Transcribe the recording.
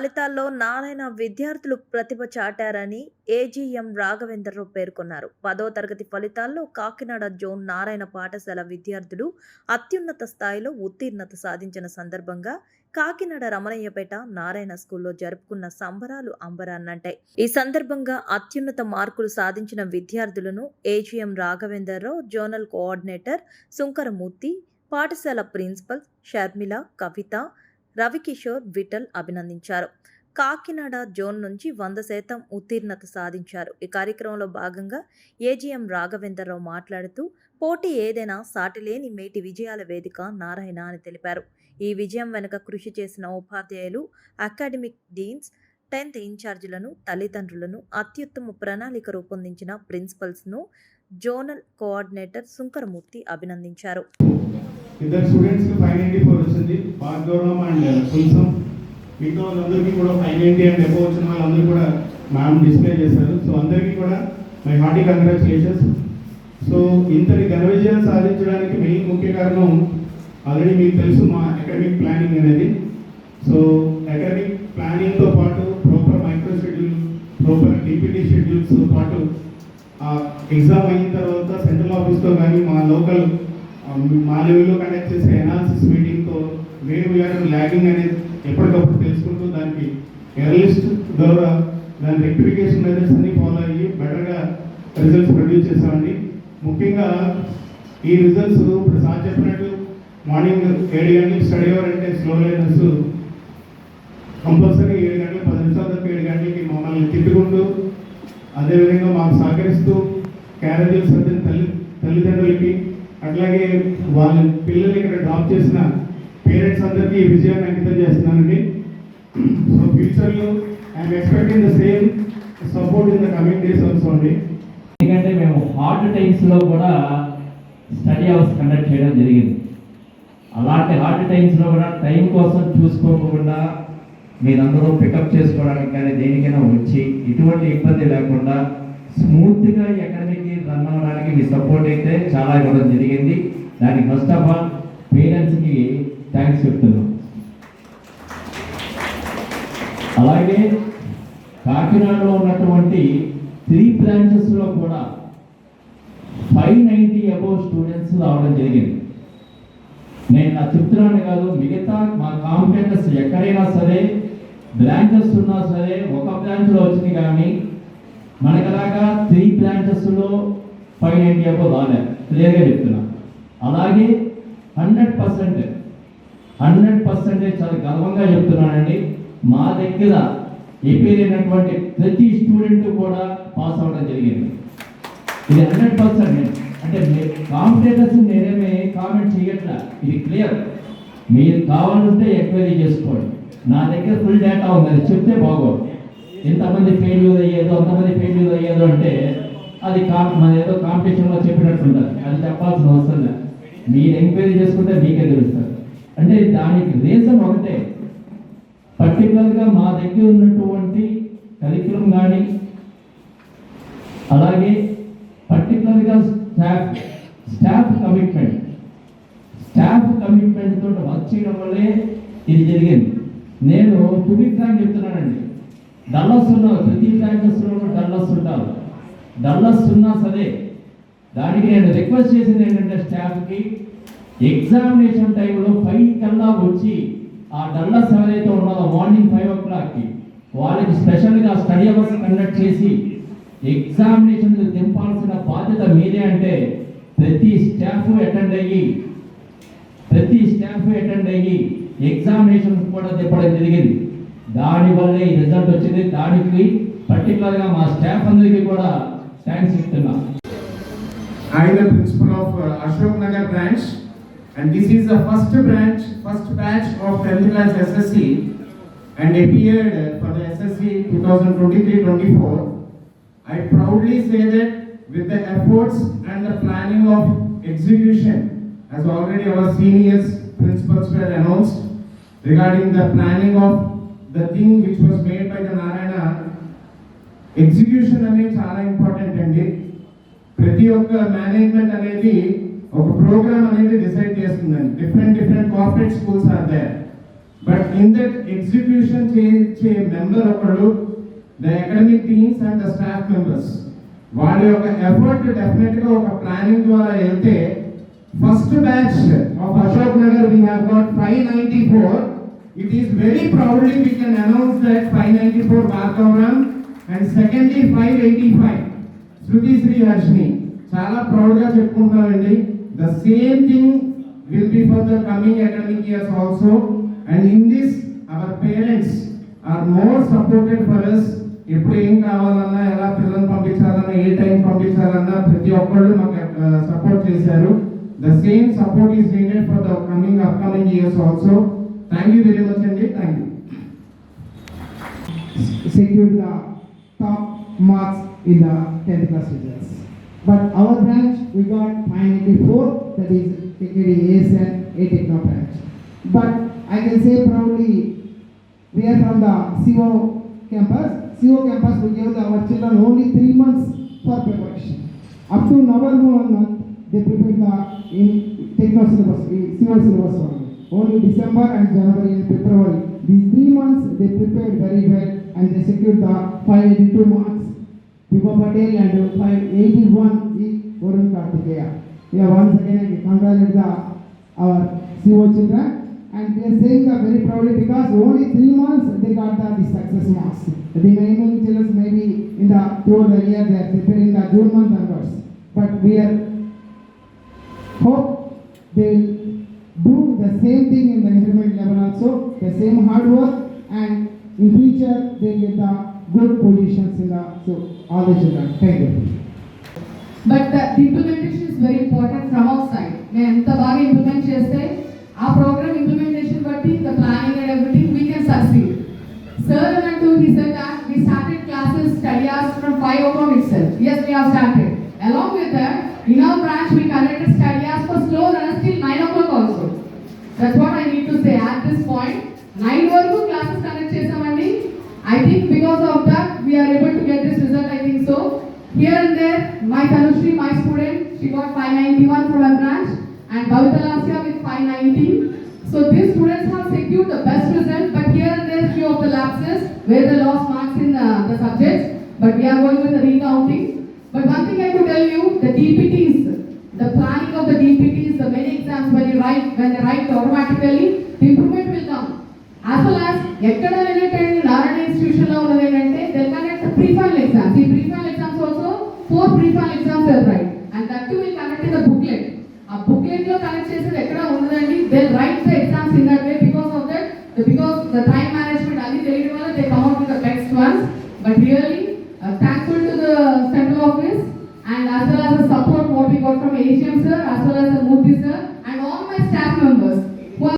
ఫలితాల్లో నారాయణ విద్యార్థులు ప్రతిభ చాటారని ఏజీఎం రాఘవేంద్రరావు పేర్కొన్నారు. పదో తరగతి ఫలితాల్లో కాకినాడ జోన్ నారాయణ పాఠశాల విద్యార్థులు అత్యున్నత స్థాయిలో ఉత్తీర్ణత సాధించిన సందర్భంగా కాకినాడ రమణయ్యపేట నారాయణ స్కూల్లో జరుపుకున్న సంబరాలు అంబరాన్నంటాయి. ఈ సందర్భంగా అత్యున్నత మార్కులు సాధించిన విద్యార్థులను AGM Raghavendra Rao zonal coordinator Sunkaramurthy పాఠశాల ప్రిన్సిపల్ షర్మిల కవిత రవికిషోర్ విఠల్ అభినందించారు. కాకినాడ జోన్ నుంచి వంద శాతం ఉత్తీర్ణత సాధించారు. ఈ కార్యక్రమంలో భాగంగా ఏజీఎం రాఘవేంద్రరావు మాట్లాడుతూ పోటీ ఏదైనా సాటిలేని మేటి విజయాల వేదిక నారాయణ అని తెలిపారు. ఈ విజయం వెనుక కృషి చేసిన ఉపాధ్యాయులు అకాడమిక్ డీన్స్ టెన్త్ ఇన్ఛార్జీలను తల్లిదండ్రులను అత్యుత్తమ ప్రణాళిక రూపొందించిన ప్రిన్సిపల్స్ను జోనల్ కోఆర్డినేటర్ శుంకరమూర్తి అభినందించారు. ఇద్దరు స్టూడెంట్స్కి ఫైవ్ నైంటీ ఫోర్ వచ్చింది. భార్గవరామ్ అండ్. కుల్సం మిగతా వాళ్ళందరికీ కూడా ఫైవ్ నైంటీ అండ్ ఎబో వచ్చిన వాళ్ళందరూ కూడా మ్యామ్ డిస్ప్లే చేశారు. సో అందరికీ కూడా మై హార్టీ కంగ్రాచులేషన్స్ సో ఇంతటి ఘన విజయాన్ని సాధించడానికి మెయిన్ ముఖ్య కారణం ఆల్రెడీ మీకు తెలుసు మా అకాడమిక్ ప్లానింగ్ అనేది. సో అకాడమిక్ ప్లానింగ్తో పాటు proper micro schedule proper deputy షెడ్యూల్స్తో పాటు ఎగ్జామ్ అయిన తర్వాత సెంట్రల్ ఆఫీస్తో కానీ మా లోకల్ మా లెవెల్లో కండక్ట్ చేసే ఎనాలిసిస్ మీటింగ్తో మేము వేరు ల్యాగింగ్ అనేది ఎప్పటికప్పుడు తెలుసుకుంటూ దానికి ఎర్లిస్ట్ ద్వారా దాని రెక్టిఫికేషన్ మెథడ్స్ అన్ని ఫాలో అయ్యి బెటర్గా రిజల్ట్స్ ప్రొడ్యూస్ చేసామండి ముఖ్యంగా ఈ రిజల్ట్స్ ఇప్పుడు సార్ చెప్పినట్టు మార్నింగ్ ఏడు గంటలకు స్టడీ అవర్ అంటే స్లో లైనర్స్ కంపల్సరీ ఏడు గంటలు పది నిమిషాల దాకా ఏడు గంటలకి మమ్మల్ని తిట్టుకుంటూ అదేవిధంగా మాకు సహకరిస్తూ క్యారేజెస్ అంటే తల్లి తల్లిదండ్రులకి అట్లాగే వాళ్ళ పిల్లల్ని ఇక్కడ డ్రాప్ చేసిన పేరెంట్స్ అందరికీ ఈ విజయాన్ని అంకితం చేస్తున్నానండి. సో ఫ్యూచర్లో I'm expecting the same support in the coming days also అండి. ఎందుకంటే మేము హార్డ్ టైమ్స్లో కూడా స్టడీ అవర్స్ కండక్ట్ చేయడం జరిగింది. అలాంటి హార్డ్ టైమ్స్లో కూడా టైం కోసం చూసుకోకుండా మీరందరూ పికప్ చేసుకోవడానికి కానీ దేనికైనా వచ్చి ఎటువంటి ఇబ్బంది లేకుండా స్మూత్గా ఎకడమిక్కి రన్ అవ్వడానికి మీ సపోర్ట్ అయితే చాలా ఇవ్వడం జరిగింది. దానికి ఫస్ట్ ఆఫ్ ఆల్ పేరెంట్స్కి థ్యాంక్స్ చెప్తున్నాం. అలాగే కాకినాడలో ఉన్నటువంటి త్రీ బ్రాంచెస్లో కూడా ఫైవ్ నైంటీ అబౌవ్ స్టూడెంట్స్ రావడం జరిగింది. నేను నా చెప్తున్నాను కాదు మిగతా మా కాంపిటెంటర్స్ ఎక్కడైనా సరే బ్రాంచెస్ ఉన్నా సరే ఒక బ్రాంచ్లో వచ్చింది కానీ మనకలాగా త్రీ బ్రాంచెస్లో ఫైవ్ నైంటీ అబౌవ్ రాలే క్లియర్గా చెప్తున్నా. అలాగే హండ్రెడ్ పర్సెంట్ హండ్రెడ్ పర్సెంటేజ్ చాలా గర్వంగా చెప్తున్నానండి. మా దగ్గర అయినటువంటి ప్రతి స్టూడెంట్ కూడా పాస్ అవ్వడం జరిగింది. ఇది హండ్రెడ్ పర్సెంట్ అంటే కాంపిటేటర్స్ నేనేమి కామెంట్ చేయట్లా? ఇది క్లియర్ మీరు కావాలంటే ఎంక్వైరీ చేసుకోండి. నా దగ్గర ఫుల్ డేటా ఉంది అది చెప్తే బాగోదు. ఎంతమంది ఫెయిల్యూర్ అయ్యేదో అంతమంది ఫెయిల్యూర్ అయ్యేదో అంటే అది కా మన ఏదో కాంపిటీషన్లో చెప్పినట్టు ఉంటుంది అది చెప్పాల్సిన అవసరం లేదు. మీరు ఎంక్వైరీ చేసుకుంటే మీకే తెలుస్తుంది. అంటే దానికి రీజన్ ఒకటే. పర్టికులర్గా మా దగ్గర ఉన్నటువంటి కరికులం కానీ అలాగే పర్టికులర్గా staff staff commitment staff commitment తోటి వర్క్ చేయడం వల్లే ఇది జరిగింది. నేను టుబి ఫ్రాంక్ చెప్తున్నానండి. డల్లస్ ఉన్నావు ప్రతి బ్రాంచెస్లోనూ డల్లస్ ఉంటావు డల్లస్ ఉన్నా సరే దానికి నేను రిక్వెస్ట్ చేసింది ఏంటంటే స్టాఫ్కి ఎగ్జామినేషన్ టైంలో ఫైవ్ కల్లా వచ్చి ఆ డల్లస్ ఎవరైతే ఉన్నారో మార్నింగ్ ఫైవ్ ఓ క్లాక్కి వాళ్ళకి స్పెషల్గా స్టడీ అవర్స్ కండక్ట్ చేసి ఎగ్జామినేషన్ దింపాల్సిన బాధ్యత మీదే అంటే ప్రతి స్టాఫ్ అటెండ్ అయ్యి ప్రతి స్టాఫ్ అటెండ్ అయ్యి ఎగ్జామినేషన్ కూడా తిప్పడం జరిగింది. దానివల్లే ఈ రిజల్ట్ వచ్చింది దానికి పర్టికులర్గా మా స్టాఫ్ అందరికీ కూడా థ్యాంక్స్ చెప్తున్నా I am the principal of uh, Ashok Nagar branch and this is the first branch, first batch of 10th class SSC and appeared for the SSC 2023-24. I proudly say that with the efforts and the planning of execution as already our seniors principals were announced regarding the planning of the thing which was made by the Narayana execution అనేది చాలా important అండి. ప్రతి ఒక్క management అనేది ఒక programme అనేది decide చేస్తుందండి. Different different corporate schools are they but in that execution చేయించే మెంబర్ ఒకడు the academic teams and the staff members వాళ్ళ యొక్క ఎఫర్ట్ డెఫినెట్గా ఒక ప్లానింగ్ ద్వారా వెళ్తే first batch of Ashok Nagar we have got five ninety four it is very proudly we can announce that five ninety four Bhargavaram and secondly five eighty five Shruti Sri Harshini చాలా ప్రౌడ్గా చెప్పుకుంటామండి చెప్పుకుంటున్నామండి the same thing will be for the coming academic years also and in this our parents are more supported for us ఎప్పుడు ఏం కావాలన్నా ఎలా పిల్లల్ని పంపించాలన్నా ఏ time పంపించాలన్నా ప్రతి ఒక్కళ్ళు మాకు సపోర్ట్ చేశారు. The same support is needed for the coming upcoming years also thank you very much అండి thank you secured the top marks in the 10th class results. But our branch, we got 584, that is security AS and A Techno branch. But I can say proudly, we are from the CO campus. CO campus, we gave the, our children only three months for preparation. Up to November month, they prepared the in techno syllabus, in CO syllabus only. Only December and January and February. These three months, they prepared very well and they secured the 582 marks. Pipa Patel and 581 E. Varun Kartikeya. Yeah, once again, I congratulate the, our CO children. And we are saying that very proudly because only three months they got the, the success marks. The remaining children maybe in the throughout the year they are preparing the June month onwards. But we are hope they will do the same thing in the intermediate level also, the same hard work and in future they get the good positions in the, so all the children. Thank you. but the implementation is very important from our side మేము ఎంత బాగా implement చేస్తే ఆ programme implementation బట్టి the planning and everything we can succeed sir అంటూ he said that we started classes study hours from 5 o'clock itself yes we have started along with that in our branch we conducted study hours for slow runners till 9 o'clock also that's what i need to say at this point 9 వరకు classes conduct చేసామండి I think because of that, we are able to get this result, I think so. Here and there, my Tanushri, my student, she got 591 from her branch and Bhavita Lasya with 590. So these students have secured the best result, but here and there, few of the lapses where they lost marks in uh, the subjects, but we are going with the recounting. But one thing I could tell you, the DPTs, the planning of the DPTs, the many exams when you write, when they write improvement the improvement will ఎక్కడ లేనట్టండి నారాయణ ఇన్స్టిట్యూషన్లో ఉన్నది ఏంటంటే they conduct pre final exams ఈ pre final exams also four pre final exams are right and that too will connect in the booklet ఆ బుక్లెట్లో connect చేసేది ఎక్కడ ఉండదండి they write the exams in that way because of that because the time management అది తెలియడం వల్ల they come out with the best ones but really thankful to the central office and as well as the support what we got from AGM sir as well as the